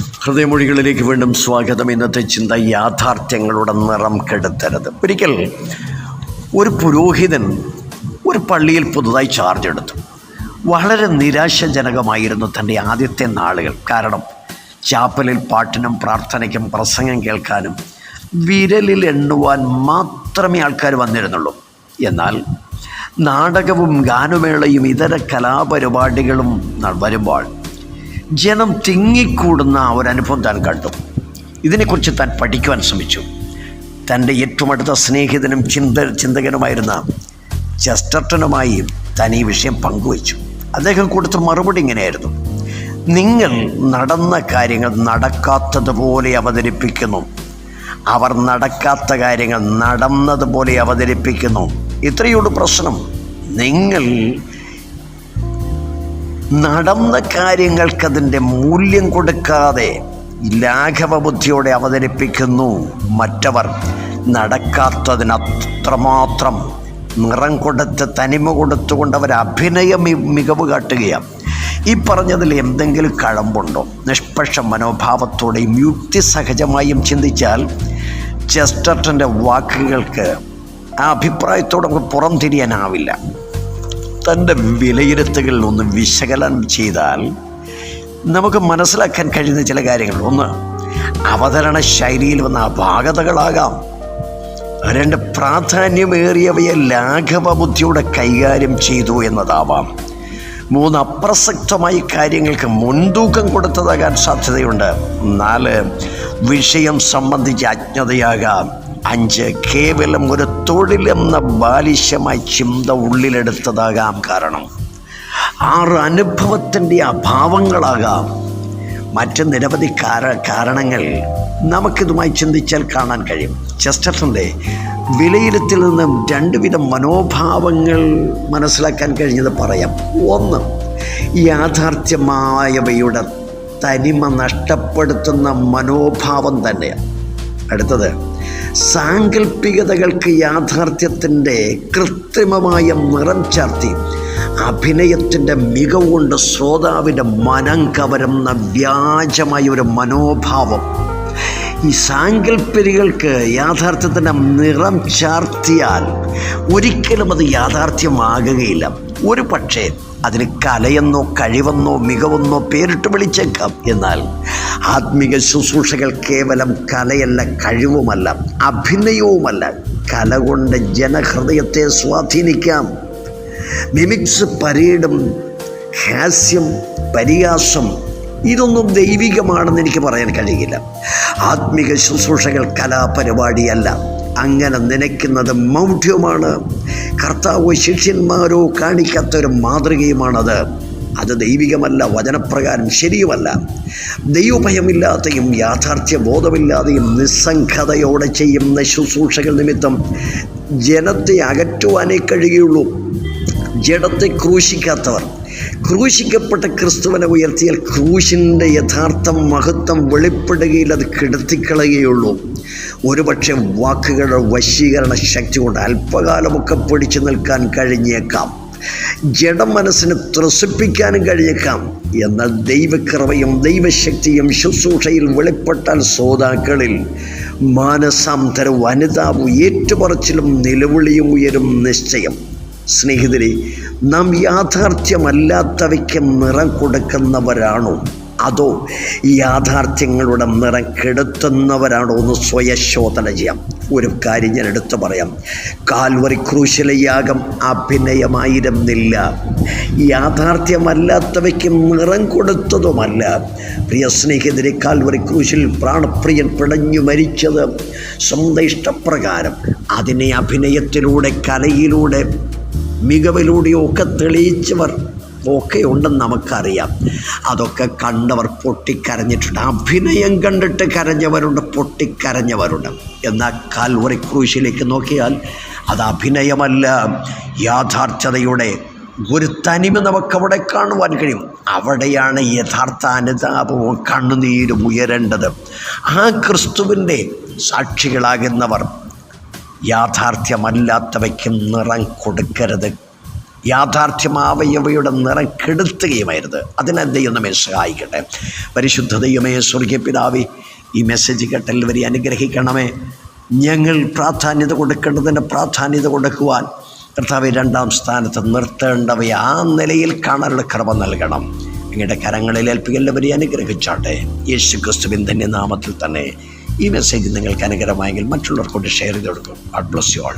ഹൃദയമൊഴികളിലേക്ക് വീണ്ടും സ്വാഗതം. ഇന്നത്തെ ചിന്ത യാഥാർത്ഥ്യങ്ങളുടെ നിറം കെടുത്തരുത്. ഒരിക്കൽ ഒരു പുരോഹിതൻ ഒരു പള്ളിയിൽ പുതുതായി ചാർജ് എടുത്തു. വളരെ നിരാശാജനകമായിരുന്നു തന്റെ ആദ്യത്തെ നാളുകൾ. കാരണം ചാപ്പലിൽ പാട്ടിനും പ്രാർത്ഥനയ്ക്കും പ്രസംഗം കേൾക്കാനും വിരലിൽ എണ്ണുവാൻ മാത്രമേ ആൾക്കാർ വന്നിരുന്നുള്ളൂ. എന്നാൽ നാടകവും ഗാനമേളയും ഇതര കലാപരിപാടികളും വരുമ്പോൾ ജനം തിങ്ങിക്കൂടുന്ന ഒരനുഭവം താൻ കണ്ടു. ഇതിനെക്കുറിച്ച് താൻ പഠിക്കുവാൻ ശ്രമിച്ചു. തന്റെ ഏറ്റവും അടുത്ത സ്നേഹിതനും ചിന്ത ചിന്തകനുമായിരുന്ന ചെസ്റ്റർട്ടനുമായി താൻ ഈ വിഷയം പങ്കുവച്ചു. അദ്ദേഹം കൊടുത്ത മറുപടി ഇങ്ങനെയായിരുന്നു. നിങ്ങൾ നടന്ന കാര്യങ്ങൾ നടക്കാത്തതുപോലെ അവതരിപ്പിക്കുന്നു. അവർ നടക്കാത്ത കാര്യങ്ങൾ നടന്നതുപോലെ അവതരിപ്പിക്കുന്നു. ഇത്രയോട് പ്രശ്നം. നിങ്ങൾ നടന്ന കാര്യങ്ങൾക്ക് കാര്യങ്ങൾക്കതിന്റെ മൂല്യം കൊടുക്കാതെ ലാഘവ ബുദ്ധിയോടെ അവതരിപ്പിക്കുന്നു മറ്റവർ. നടക്കാത്തതിനത്രമാത്രം നിറം കൊടുത്ത് തനിമ കൊടുത്തുകൊണ്ട് അവർ അഭിനയ മികവ് കാട്ടുകയാണ്. ഈ പറഞ്ഞതിൽ എന്തെങ്കിലും കഴമ്പുണ്ടോ? നിഷ്പക്ഷ മനോഭാവത്തോടെയും യുക്തിസഹജമായും ചിന്തിച്ചാൽ ചെസ്റ്റർട്ടന്റെ വാക്കുകൾക്ക് ആ അഭിപ്രായത്തോട് നമുക്ക് പുറം തിരിയാനാവില്ല തന്റെ വിലയിരുത്തുകളിൽ ഒന്ന് വിശകലനം ചെയ്താൽ നമുക്ക് മനസ്സിലാക്കാൻ കഴിയുന്ന ചില കാര്യങ്ങൾ. ഒന്ന് അവതരണ ശൈലിയിൽ വന്ന അപാകതകളാകാം. രണ്ട് പ്രാധാന്യമേറിയവയെ ലാഘവ ബുദ്ധിയോടെ കൈകാര്യം ചെയ്തു എന്നതാവാം. മൂന്ന് അപ്രസക്തമായി കാര്യങ്ങൾക്ക് മുൻതൂക്കം കൊടുത്തതാകാൻ സാധ്യതയുണ്ട്. നാല് വിഷയം സംബന്ധിച്ച് അജ്ഞതയാകാം. അഞ്ച് കേവലം ഒരു തൊഴിലെന്ന ബാലിശമായി ചിന്ത ഉള്ളിലെടുത്തതാകാം കാരണം. ആറ് അനുഭവത്തിന്റെ അഭാവങ്ങളാകാം മറ്റ് നിരവധി കാര കാരണങ്ങൾ നമുക്കിതുമായി ചിന്തിച്ചാൽ കാണാൻ കഴിയും. ചെസ്റ്റർട്ടന്റെ വിലയിരുത്തിൽ നിന്നും രണ്ടുവിധം മനോഭാവങ്ങൾ മനസ്സിലാക്കാൻ കഴിഞ്ഞത് പറയാം. ഒന്ന് യാഥാർത്ഥ്യമായവയുടെ തനിമ നഷ്ടപ്പെടുത്തുന്ന മനോഭാവം തന്നെയാണ്. അടുത്തത് സാങ്കല്പികതകൾക്ക് യാഥാർത്ഥ്യത്തിന്റെ കൃത്രിമമായ നിറം ചാർത്തി അഭിനയത്തിന്റെ മികവ് കൊണ്ട് ശ്രോതാവിന്റെ മനം കവരുന്ന വ്യാജമായ ഒരു മനോഭാവം. ഈ സാങ്കല്പികൾക്ക് യാഥാർത്ഥ്യത്തിന്റെ നിറം ചാർത്തിയാൽ ഒരിക്കലും അത് യാഥാർത്ഥ്യമാകുകയില്ല. ഒരു പക്ഷേ അതിന് കലയെന്നോ കഴിവെന്നോ മികവെന്നോ പേരിട്ട് വിളിച്ചേക്കാം. എന്നാൽ ആത്മീക ശുശ്രൂഷകൾ കേവലം കലയല്ല കഴിവുമല്ല അഭിനയവുമല്ല. കല കൊണ്ട് ജനഹൃദയത്തെ സ്വാധീനിക്കാം. മിമിക്സ് പരേഡും ഹാസ്യം പരിഹാസം ഇതൊന്നും ദൈവികമാണെന്ന് എനിക്ക് പറയാൻ കഴിയില്ല. ആത്മീക ശുശ്രൂഷകൾ കലാപരിപാടിയല്ല. അങ്ങനെ നനയ്ക്കുന്നത് മൗഢ്യമാണ്. കർത്താവോ ശിഷ്യന്മാരോ കാണിക്കാത്തൊരു മാതൃകയുമാണത്. അത് ദൈവികമല്ല വചനപ്രകാരം ശരിയുമല്ല. ദൈവഭയമില്ലാതെയും യാഥാർത്ഥ്യ ബോധമില്ലാതെയും നിസ്സംഗതയോടെ ചെയ്യുന്ന ശുശ്രൂഷകൾ നിമിത്തം ജനത്തെ അകറ്റുവാനേ കഴിയുള്ളൂ. ജഡത്തെ ക്രൂശിക്കാത്തവർ. ക്രൂശിക്കപ്പെട്ട ക്രിസ്തുവിനെ ഉയർത്തിയാൽ ക്രൂശിന്റെ യഥാർത്ഥം മഹത്വം വെളിപ്പെടുകയിൽ അത് കിടത്തിക്കളയുകയുള്ളൂ. ഒരുപക്ഷെ വാക്കുകളുടെ വശീകരണ ശക്തി കൊണ്ട് അല്പകാലമൊക്കെ പിടിച്ചു നിൽക്കാൻ കഴിഞ്ഞേക്കാം. ജഡമനസ്സിന് ത്രസിപ്പിക്കാനും കഴിഞ്ഞേക്കാം. എന്നാൽ ദൈവക്രമയും ദൈവശക്തിയും ശുശ്രൂഷയിൽ വെളിപ്പെട്ടാൽ ശ്രോതാക്കളിൽ മാനസാന്തരവും വനിതാവും ഏറ്റുപറച്ചിലും നിലവിളിയും ഉയരും നിശ്ചയം. സ്നേഹിതരെ നാം യാഥാർത്ഥ്യമല്ലാത്തവയ്ക്ക് നിറം കൊടുക്കുന്നവരാണോ? അതോ യാഥാർത്ഥ്യങ്ങളുടെ നിറം കെടുത്തുന്നവരാണോ എന്ന് സ്വയശോധന ചെയ്യാം. ഒരു കാര്യം ഞാൻ എടുത്തു പറയാം. കാൽവറി ക്രൂശിലെ യാഗം അഭിനയമായിരുന്നില്ല. യാഥാർത്ഥ്യമല്ലാത്തവയ്ക്ക് നിറം കൊടുത്തതുമല്ല. പ്രിയ സ്നേഹിതരെ കാൽവറി ക്രൂശിൽ പ്രാണപ്രിയൻ പിടഞ്ഞു മരിച്ചത് സ്വന്തം ഇഷ്ടപ്രകാരം. അതിനെ അഭിനയത്തിലൂടെ കലയിലൂടെ മികവിലൂടെയോ ഒക്കെ തെളിയിച്ചവർ ഒക്കെ ഉണ്ടെന്ന് നമുക്കറിയാം. അതൊക്കെ കണ്ടവർ പൊട്ടിക്കരഞ്ഞിട്ടുണ്ട്. അഭിനയം കണ്ടിട്ട് കരഞ്ഞവരുണ്ട് പൊട്ടിക്കരഞ്ഞവരുണ്ട്. എന്നാൽ കാൽവറി ക്രൂശിലേക്ക് നോക്കിയാൽ അത് അഭിനയമല്ല യാഥാർത്ഥ്യതയുടെ ഒരു തനിമ നമുക്കവിടെ കാണുവാൻ കഴിയും. അവിടെയാണ് യഥാർത്ഥ അനുതാപവും കണ്ണുനീരും ഉയരേണ്ടത്. ആ ക്രിസ്തുവിന്റെ സാക്ഷികളാകുന്നവർ യാഥാർത്ഥ്യമല്ലാത്തവയ്ക്കും നിറം കൊടുക്കരുത്. യാഥാർത്ഥ്യമാവയവയുടെ നിറം കെടുത്തുകയുമായിരുത്. അതിനെ നമ്മെ സഹായിക്കട്ടെ. പരിശുദ്ധ ദൈവമേ ഈ മെസ്സേജ് കേട്ട എല്ലാവരെയും അനുഗ്രഹിക്കണമേ. ഞങ്ങൾ പ്രാധാന്യത കൊടുക്കേണ്ടതിന്റെ പ്രാധാന്യത കൊടുക്കുവാൻ കർത്താവ് രണ്ടാം സ്ഥാനത്ത് നിർത്തേണ്ടവയെ ആ നിലയിൽ കാണാനുള്ള കൃപ നൽകണം. നിങ്ങളുടെ കരങ്ങളിൽ ഏൽപ്പിക്കുക എല്ലാവരെയും അനുഗ്രഹിച്ചാട്ടെ. യേശു ക്രിസ്തുവിൻ തന്നെ നാമത്തിൽ തന്നെ. ഈ മെസ്സേജ് നിങ്ങൾക്ക് അനുഗ്രഹമായെങ്കിൽ മറ്റുള്ളവർക്കൊണ്ട് ഷെയർ ചെയ്ത് കൊടുക്കും. Garh bless you all